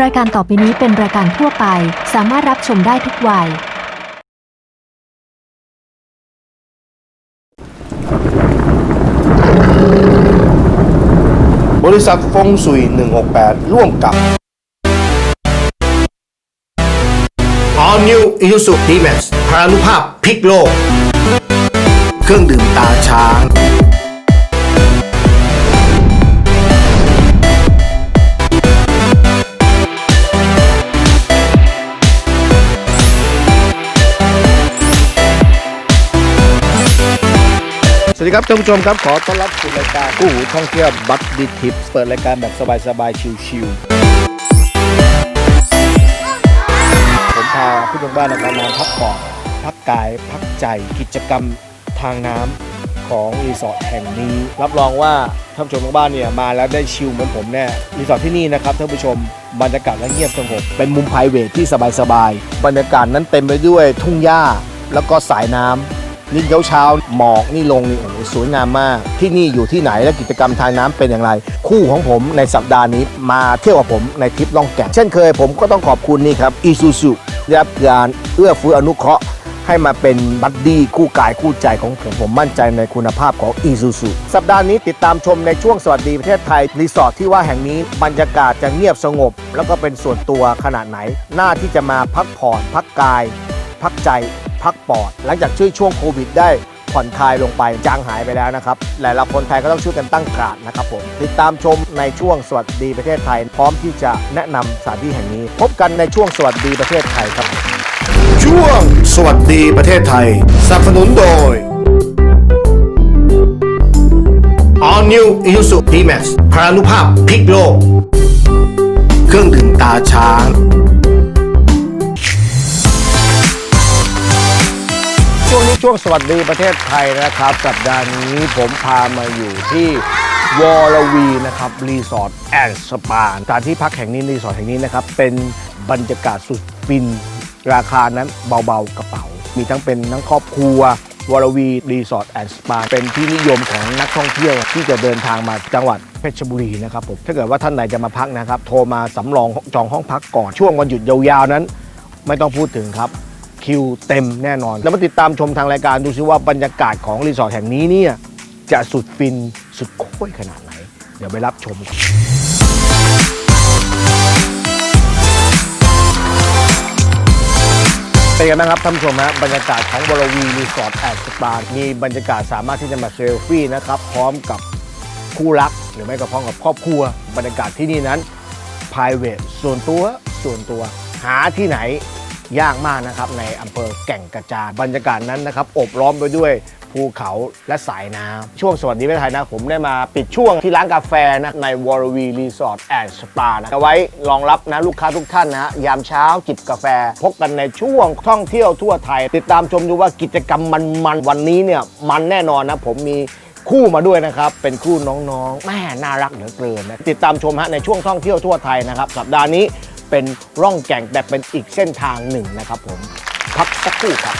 รายการต่อไปนี้เป็นรายการทั่วไป สามารถรับชมได้ทุกวัย บริษัทฟงสุย 168 ร่วมกับ All New Isuzu D-Max พลานุภาพพลิกโลก เครื่องดื่มตาช้าง วัสดีครับท่านผู้ชมครับขอต้อนรับสู่รายการกู้หูท่องเที่ยวบัตดีทิปเปิดรายการแบบสบายๆชิลๆผมพาผู้ชมบ้านนะครับมาพักผ่อนพักกายพักใจกิจกรรมทางน้ำของรีสอร์ทแห่งนี้ รับรองว่าท่านผู้ชมทางบ้านเนี่ยมาแล้วได้ชิลเหมือนผมแน่รีสอร์ทที่นี่นะครับท่านผู้ชมบรรยากาศและเงียบสงบเป็นมุมไพรเวทที่สบายๆบรรยากาศนั้นเต็มไปด้วยทุ่งหญ้าแล้วก็สายน้ำ นี่เช้าเช้าๆหมอกนี่ลงนี่โอ้โหสวยงามมาก ที่นี่อยู่ที่ไหนและกิจกรรมทางน้ำเป็นอย่างไร คู่ของผมในสัปดาห์นี้มาเที่ยวกับผมในทริปล่องแก่ง เช่นเคยผมก็ต้องขอบคุณนี่ครับอีซูซูได้รับการเอื้อเฟื้ออนุเคราะห์ให้มาเป็นบัดดี้คู่กายคู่ใจของผมผมมั่นใจในคุณภาพของอีซูซูสัปดาห์นี้ติดตามชมในช่วงสวัสดีประเทศไทย รีสอร์ทที่ว่าแห่งนี้บรรยากาศจะเงียบสงบ แล้วก็เป็นส่วนตัวขนาดไหน หน้าที่จะมาพักผ่อน พักกาย พักใจ พักปอด หลังจากช่วยช่วงโควิดได้ผ่อนคลายลงไปจางหายไปแล้วนะครับ หลายๆคนไทยก็ต้องช่วยกันตั้งการดนะครับผม ติดตามชมในช่วงสวัสดีประเทศไทย พร้อมที่จะแนะนำสถานที่แห่งนี้ พบกันในช่วงสวัสดีประเทศไทยครับ ช่วงสวัสดีประเทศไทยสนับสนุนโดย All New Isuzu D-Max พลานุภาพพลิกโลก เครื่องดื่มตาช้าง ช่วงสวัสดีประเทศไทยนะครับ สัปดาห์นี้ผมพามาอยู่ที่วอลวีนะครับรีสอร์ทแอนด์สปาสถานที่พักแห่งนี้รีสอร์ทแห่งนี้นะครับ เป็นบรรยากาศสุดฟิน ราคานั้นเบาๆกระเป๋า มีทั้งเป็นทั้งครอบครัววอลวีรีสอร์ทแอนด์สปาเป็นที่นิยมของนักท่องเที่ยวที่จะเดินทางมาจังหวัดเพชรบุรีนะครับผมถ้าเกิดว่าท่านไหนจะมาพักนะครับ โทรมาสำรองจองห้องพักก่อนช่วงวันหยุดยาวๆนั้น ไม่ต้องพูดถึงครับ คิวเต็มแน่นอน แล้วมาติดตามชมทางรายการดูซิว่าบรรยากาศของรีสอร์ทแห่งนี้เนี่ยจะสุดฟินสุดโค้ยขนาดไหน เดี๋ยวไปรับชมกันเป็นกันบ้างครับท่านผู้ชมฮะบรรยากาศของบรวีรีสอร์ทแอดสปามีบรรยากาศสามารถที่จะมาเซลฟี่นะครับพร้อมกับคู่รัก หรือไม่ก็พร้อมกับครอบครัว บรรยากาศที่นี่นั้น p r i v a t ส่วนตัวส่วนตัว หาที่ไหน ยากมากนะครับในอำเภอแก่งกระจานบรรยากาศนั้นนะครับอบล้อมไปด้วยภูเขาและสายน้ำช่วงสวัสดีประเทศไทยนะผมได้มาปิดช่วงที่ร้านกาแฟนะในวอร์วีรีสอร์ทแอนด์สปานะเอาไว้รองรับนะลูกค้าทุกท่านนะยามเช้าจิบกาแฟ พบกันในช่วงท่องเที่ยวทั่วไทย ติดตามชมดูว่ากิจกรรมมันๆวันนี้เนี่ยมันแน่นอนนะผมมีคู่มาด้วยนะครับ เป็นคู่น้องๆแม่น่ารักเหลือเกินนะติดตามชมฮะในช่วงท่องเที่ยวทั่วไทยนะครับสัปดาห์นี้ เป็นร่องแก่งแต่เป็นอีกเส้นทางหนึ่งนะครับผมพักสักครู่ครับ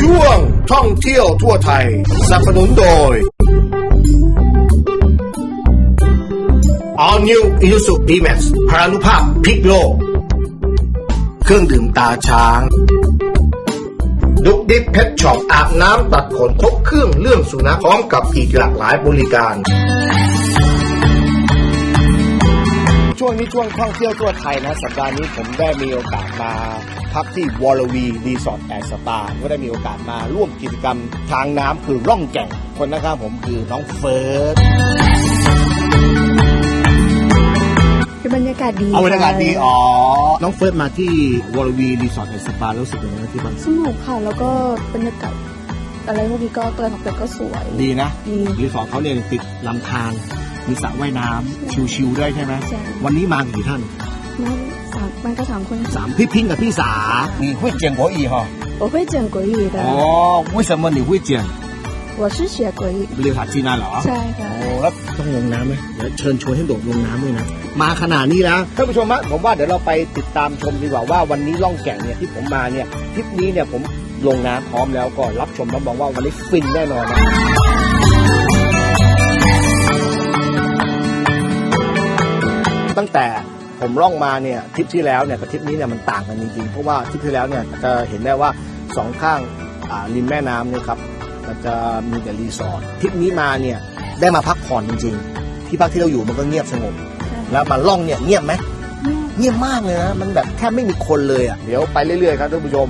ช่วงท่องเที่ยวทั่วไทยสนับสนุนโดย All New Isuzu D-Max พลานุภาพพลิกโลก เครื่องดื่มตาช้าง ดุกดิกเพชรช็อปอาบน้ำตัดขนครบเครื่องเรื่องสุนัขพร้อมกับอีกหลากหลายบริการ ช่วงนี้ช่วงท่องเที่ยวทั่วไทยนะสัปดาห์นี้ผมได้มีโอกาสมาพักที่วอลวีรีสอร์ทแอนด์สปาก็ได้มีโอกาสมาร่วมกิจกรรมทางน้ำคือร่องแก่งคนนะครับผมคือน้องเฟิร์สากาศดี เอาบรรยากาศดี ค่ะ อ๋อ น้องเฟิร์สมาที่วอลวีรีสอร์ทแอนด์สปารู้สึกยังไงบ้างที่บ้าน สนุกค่ะ แล้วก็บรรยากาศอะไรพวกนี้ก็ตัวของเป็ดก็สวย ดีนะ ดี รีสอร์ทเขาเนี่ยติดลำธารมีสระว่ายน้ำชิวๆด้วยใช่ไหม ใช่ วันนี้มากี่ท่าน นั่นสามมันก็สามคน สามพี่พิงกับพี่สา你会讲国语哈我会讲国语的哦为什么你会讲 我是学鬼เรียนภาษาจีนนานเหรอ ใช่ค่ะ โอ้แล้วต้องลงน้ำไหมเดี๋ยวเชิญชวนให้โดดลงน้ำด้วยนะ มาขนาดนี้แล้วท่านผู้ชมครับผมว่าเดี๋ยวเราไปติดตามชมดีกว่าว่าวันนี้ล่องแก่งเนี่ยที่ผมมาเนี่ยทริปนี้เนี่ยผมลงน้ำพร้อมแล้วก็รับชมแล้วบอกว่าวันนี้ฟินแน่นอนนะตั้งแต่ผมล่องมาเนี่ยทริปที่แล้วเนี่ยกับทริปนี้เนี่ยมันต่างกันจริงๆเพราะว่าทริปที่แล้วเนี่ยจะเห็นได้ว่าสองข้างริมแม่น้ำเนี่ยครับ มันจะมีแต่รีสอร์ททริปนี้มาเนี่ยได้มาพักผ่อนจริงๆ ที่พักที่เราอยู่มันก็เงียบสงบ แล้วมาล่องเนี่ยเงียบไหมเงียบมากเลยนะมันแบบแทบไม่มีคนเลยอะเดี๋ยวไปเรื่อยๆครับท่านผู้ชม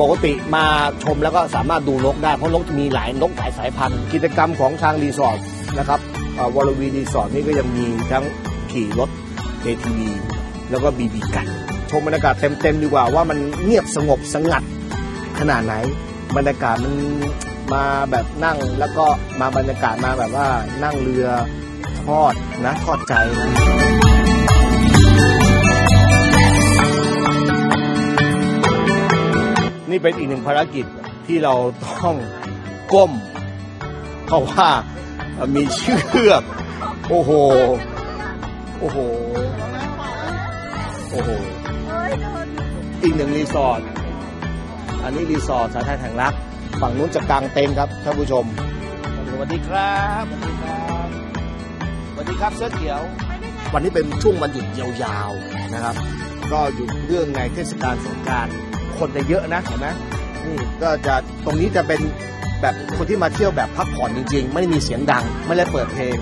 ปกติมาชมแล้วก็สามารถดูนกได้เพราะนกมีหลายนกหลายสายพันธุ์ กิจกรรมของทางรีสอร์ทนะครับวอลวีรีสอร์ทนี่ก็ยังมีทั้งขี่รถ ATV แล้วก็บีบีกันชมบรรยากาศเต็มๆดีกว่าว่ามันเงียบสงบสงัดขนาดไหนบรรยากาศมัน มาแบบนั่งแล้วก็มาบรรยากาศมาแบบว่านั่งเรือทอดนะทอดใจนี่เป็นอีกหนึ่งภารกิจที่เราต้องก้ม เพราะว่ามีเชือก โอ้โห โอ้โห โอ้โห อีกหนึ่งรีสอร์ท อันนี้รีสอร์ทสาธารณแห่งรัก ฝั่งนู้นจะกางเต็นท์ครับท่านผู้ชม สวัสดีครับสวัสดีครับสวัสดีครับเสื้อเขียว วันนี้เป็นช่วงวันหยุดยาวๆนะครับ ก็อยู่เรื่องในเทศกาลสงกรารคนจะเยอะนะเห็นไหมนี่ก็จะตรงนี้จะเป็นแบบคนที่มาเที่ยวแบบพักผ่อนจริงๆ ไม่ได้มีเสียงดัง ไม่ได้เปิดเพลง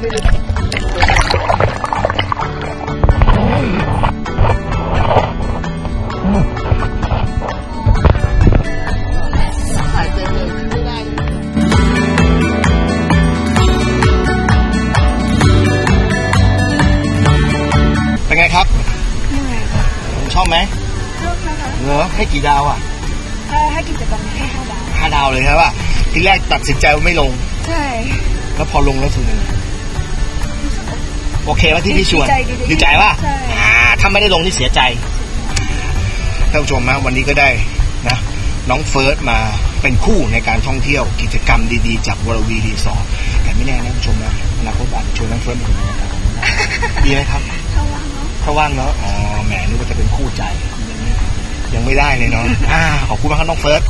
เป็ อบไหมเหรอให้กี่ดาวอะถ้าให้กิจกรรมให้ห้าดาวห้าดาวเลยครับว่าทีแรกตัดสินใจว่าไม่ลง ใช่แล้วพอลงแล้วสุดยังไงโอเคว่าที่พี่ชวนดีใจดีดีใจว่าใช่อ่าถ้าไม่ได้ลงนี่เสียใจท่านผู้ชมนะวันนี้ก็ได้นะน้องเฟิร์สมาเป็นคู่ในการท่องเที่ยวกิจกรรมดีๆ จากวรวีรีสอร์ทแต่ไม่แน่นะท่านผู้ชมนะอนาคตอาจจะชวนน้องเฟิร์สมาดูนะครับดีไหมครับ ถ้าว่างเนาะอ๋อแหมนึกว่าจะเป็นคู่ใจ ยังไม่ได้เลยเนาะอ่าขอบคุณมากครับน้องเฟิร์ส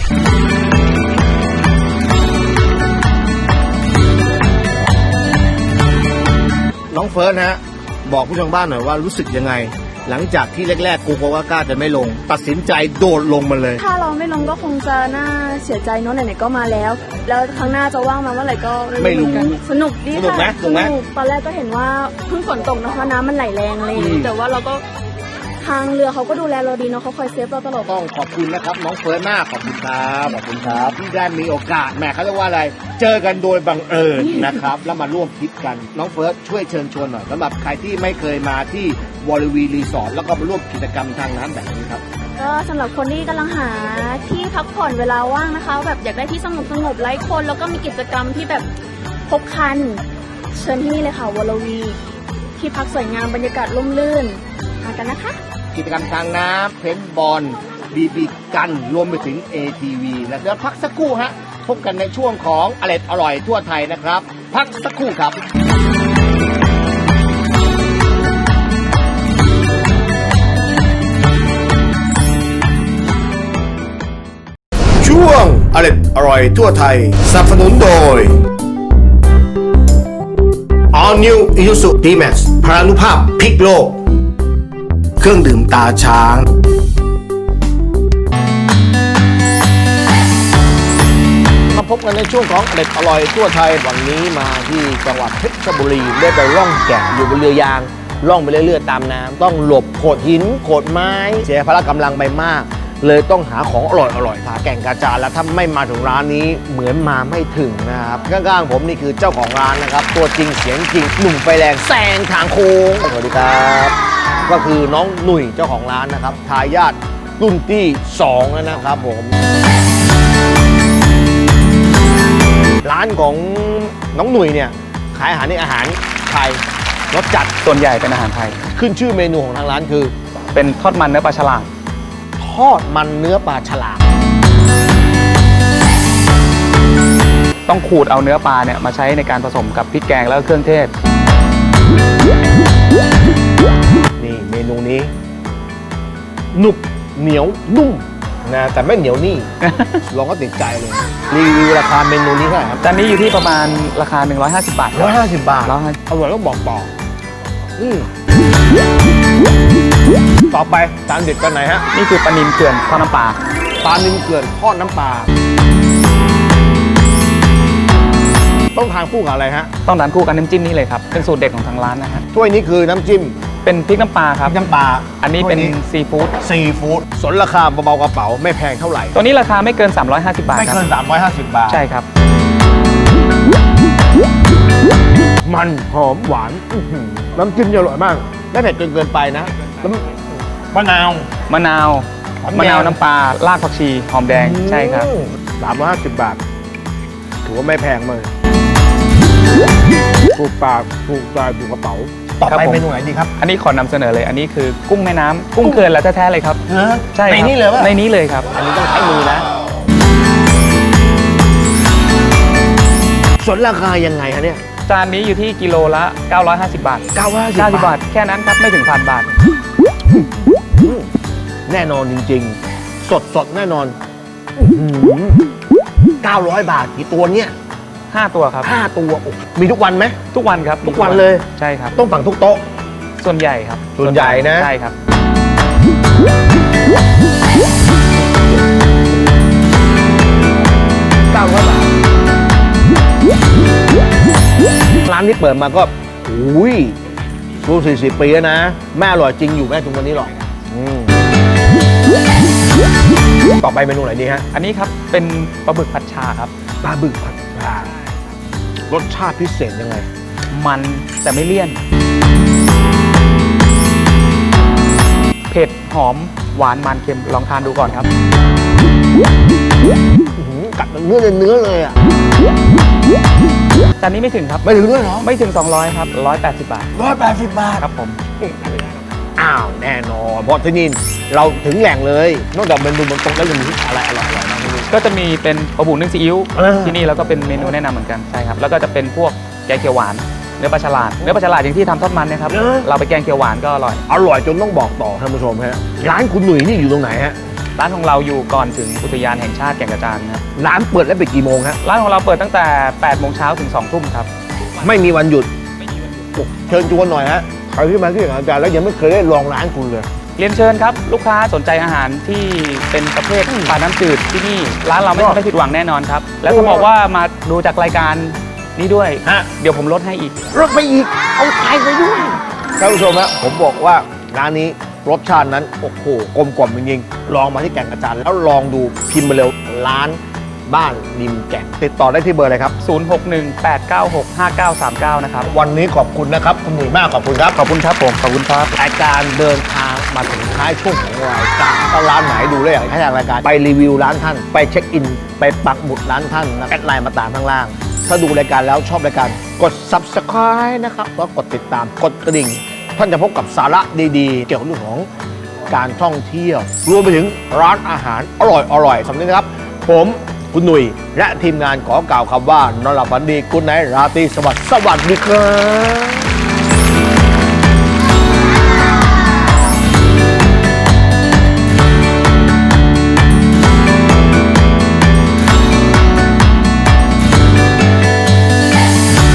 น้องเฟิร์สนะฮะบอกผู้ชมบ้านหน่อยว่ารู้สึกยังไง หลังจากที่แรกๆกูกลัวว่ากล้าจะไม่ลง ตัดสินใจโดดลงมาเลย ถ้าเราไม่ลงก็คงจะน่าเสียใจเนอะไหนๆก็มาแล้ว แล้วครั้งหน้าจะว่างมาเมื่อไหร่ก็ไม่รู้เหอนกันสนุกดีสนุกไหมค่ะสนุกไหม ตอนแรกก็เห็นว่าเพิ่งฝนตกนะคะน้ำมันไหลแรงอะไรอย่างอืงี้มแต่ว่าเราก็ ทางเรือเขาก็ดูแลเราดีเนาะเขาคอยเซฟเราตลอดต้องขอบคุณนะครับ น้องเฟิร์สมากขอบคุณครับขอบคุณครับที่ได้มีโอกาสแหมเขาเรียกว่าอะไร เจอกันโดยบังเอิญนะครับ แล้วมาร่วมทริปกันน้องเฟิร์สช่วยเชิญชวนหน่อยสำหรับใครที่ไม่เคยมาที่วอลวีรีสอร์ทแล้วก็มาร่วมกิจกรรมทางน้ำแบบนี้ครับก็สำหรับคนที่กำลังหาที่พักผ่อนเวลาว่างนะคะ แบบอยากได้ที่สงบสงบๆไร้คนแล้วก็มีกิจกรรมที่แบบครบครัน เชิญที่นี่เลยค่ะวอลวีที่พักสวยงามบรรยากาศร่มรื่นมากันนะคะ กิจกรรมทางน้ำเพนบอลบีบีกันรวมไปถึง ATV แล้วเดี๋ยวพักสักครู่ฮะพบกันในช่วงของอร่อยอร่อยทั่วไทยนะครับ พักสักครู่ครับช่วงอร่อยอร่อยทั่วไทยสนับสนุนโดย All New Isuzu D-Max พลานุภาพพลิกโลก เครื่องดื่มตาช้าง มาพบกันในช่วงของเด็ดอร่อยทั่วไทย วันนี้มาที่จังหวัดเพชรบุรีได้ไปล่องแก่งอยู่บนเรือยาง ล่องไปเรื่อยๆตามน้ำต้องหลบโขดหินโขดไม้ เสียพละกำลังไปมาก เลยต้องหาของอร่อยอร่อยๆผาแก่งกระจานแล้วถ้าไม่มาถึงร้านนี้เหมือนมาไม่ถึงนะครับข้างๆผมนี่คือเจ้าของร้านนะครับ ตัวจริงเสียงจริงหนุ่มไฟแรงแซงทางโค้งสวัสดีครับ ก็คือน้องหนุ่ยเจ้าของร้านนะครับทายาทรุ่นที่สองแล้วนะครับผมร้านของน้องหนุ่ยเนี่ยขายอาหารนี่อาหารไทยรสจัดส่วนใหญ่เป็นอาหารไทย ขึ้นชื่อเมนูของทางร้านคือ เป็นทอดมันเนื้อปลาฉลามทอดมันเนื้อปลาฉลามต้องขูดเอาเนื้อปลาเนี่ยมาใช้ในการผสมกับพริกแกงแล้วก็เครื่องเทศ นี่เมนูนี้หนุบเหนียวนุ่มนะแต่ไม่เหนียวนี่ ลองก็ติดใจเลย รีวิวราคาเมนูนี้เท่าไหร่ครับจานนี้อยู่ที่ประมาณราคา 150 บาทร้อยห้าสิบบาทร้อยห้าอร่อยต้องบอกต่ออืมต่อไปจานเด็ดกันไหนฮะนี่คือปลานิลเกลื่อนทอดน้ำปลาปลานิลเกลือนทอดน้ำปลาต้องทานคู่กับอะไรฮะ ต้องทานคู่กับน้ำจิ้มนี่เลยครับ เป็นสูตรเด็ดของทางร้านนะฮะถ้วยนี้คือน้ำจิ้ม เป็นพริกน้ำปลาครับ น้ำปลาอันนี้เป็นซีฟู้ดซีฟู้ดสนราคาเบาๆกระเป๋าไม่แพงเท่าไหร่ ตัวนี้ราคาไม่เกิน 350 บาทไม่ครับเกิน 350 บาท ใช่ครับ มันหอมหวานอื้อหือน้ำจิ้มเนี่ยอร่อยมาก ไม่เผ็ดจนเกินไปนะน้ำมะนาว มะนาวหอมแดง มะนาวน้ำปลารากผักชีหอมแดงใช่ครับ สามร้อยห้าสิบบาท ถือว่าไม่แพงเลยถูกปากถูกใจถูกกระเป๋า ต่อครับไปผม เมนูไหนดีครับอันนี้ขอนำเสนอเลย อันนี้คือกุ้งแม่น้ำกุ้งเกลือนแล้วแท้ๆเลยครับใช่ครับในนี้เลยว่าในนี้เลยครับ อันนี้ต้องใช้มือนะส่วนราคายังไงฮะเนี่ยจานนี้อยู่ที่กิโลละ 950 บาท950 90 บาทแค่นั้นครับ ไม่ถึงพันบาท แน่นอนจริง ๆ สดสดๆแน่นอนอื้อหือ900 บาทกี่ตัวเนี่ย 5 ตัวครับ5ตัวโอ้โหมีทุกวันไหม ทุกวันครับทุกวันเลย ใช่ครับ ต้องฝั่งทุกโต๊ะ ส่วนใหญ่ครับส่วนใหญ่นะ ใช่ครับ900บาทร้านที่เปิดมาก็อุ้ยรู้40ปีแล้วนะ แม่อร่อยจริงอยู่แม่ถึงวันนี้หรอกอืมต่อไปเมนูไหนดีฮะอันนี้ครับเป็นปลาบึกผัดชาครับ ปลาบึกผัดชา รสชาติพิเศษยังไง มันแต่ไม่เลี่ยน เผ็ดหอมหวานมันเค็มลองทานดูก่อนครับ อื้อหือกัดเนื้อเนื้อเลยอะจานนี้ไม่ถึงครับ ไม่ถึงด้วยเหรอไม่ถึง 200 ครับ 180 บาทร้อยแปดสิบบาท ครับผม อ้าว แน่นอนเพราะที่นี่เราถึงแหล่งเลย นอกจากเมนูบนโต๊ะแล้วยังมีอะไรอร่อยๆบ้างที่นี่ ก็จะมีเป็นปลาบูนึ่งซีอิ๊วเออที่นี่แล้วก็เป็นเมนูแนะนำเหมือนกันใช่ครับแล้วก็จะเป็นพวกแกงเขียวหวาน เนื้อปลาฉลาดเนื้อปลาฉลาดอย่างที่ทำทอดมันเนะครับเราไปแกงเขียวหวานก็อร่อย อร่อยจนต้องบอกต่อท่านผู้ชมฮะร้านคุณหนุ่ยนี่อยู่ตรงไหนฮะร้านของเราอยู่ก่อนถึงอุทยานแห่งชาติแก่งกระจานครับร้านเปิดแล้วปิดกี่โมงฮะร้านของเราเปิดตั้งแต่8โมงเช้าถึง2ทุ่มครับ ไม่มีวันหยุดโอ้เชิญชวนหน่อยฮะใครที่มาที่อย่างอาจารย์แล้วยังไม่เคยได้ลองร้านคุณเลย เรียนเชิญครับ ลูกค้าสนใจอาหารที่เป็นประเภทปลาน้ำจืดที่นี่ร้านเราไม่ทำให้ผิดหวังแน่นอนครับ แล้วจะบอกว่ามาดูจากรายการนี้ด้วย ฮะ เดี๋ยวผมลดให้อีก รถไปอีก เอาใจไปด้วยท่านผู้ชมฮะผมบอกว่าร้านนี้รสชาตินั้น โอ้โหกลมกล่อมจริงๆลองมาที่แก่งกระจานแล้วลองดูพิมพ์มาเร็วร้านบ้านริมแก่งติดต่อได้ที่เบอร์อะไรครับ 0618965939 นะครับ วันนี้ขอบคุณนะครับ คุณหนุ่ยมากขอบคุณครับ ขอบคุณครับผม ขอบคุณครับ รายการเดินทาง มาถึงท้ายช่วงของรายการถ้าร้านไหนดูแล้วอยากให้ทางรายการไปรีวิวร้านท่าน ไปเช็คอิน ไปปักหมุดร้านท่านนะแอดไลน์มาตามข้างล่าง ถ้าดูรายการแล้วชอบรายการกด subscribe นะครับแล้วกดติดตามกดกระดิ่ง ท่านจะพบกับสาระดีๆ เกี่ยวกับเรื่องของการท่องเที่ยว รวมไปถึงร้านอาหารอร่อยอร่อยๆสำนี้นะครับ ผมคุณหนุ่ยและทีมงานขอกล่าวคำว่านอนหลับฝันดีกุณไนราตรีสวัสดิ์สวัสดีครับ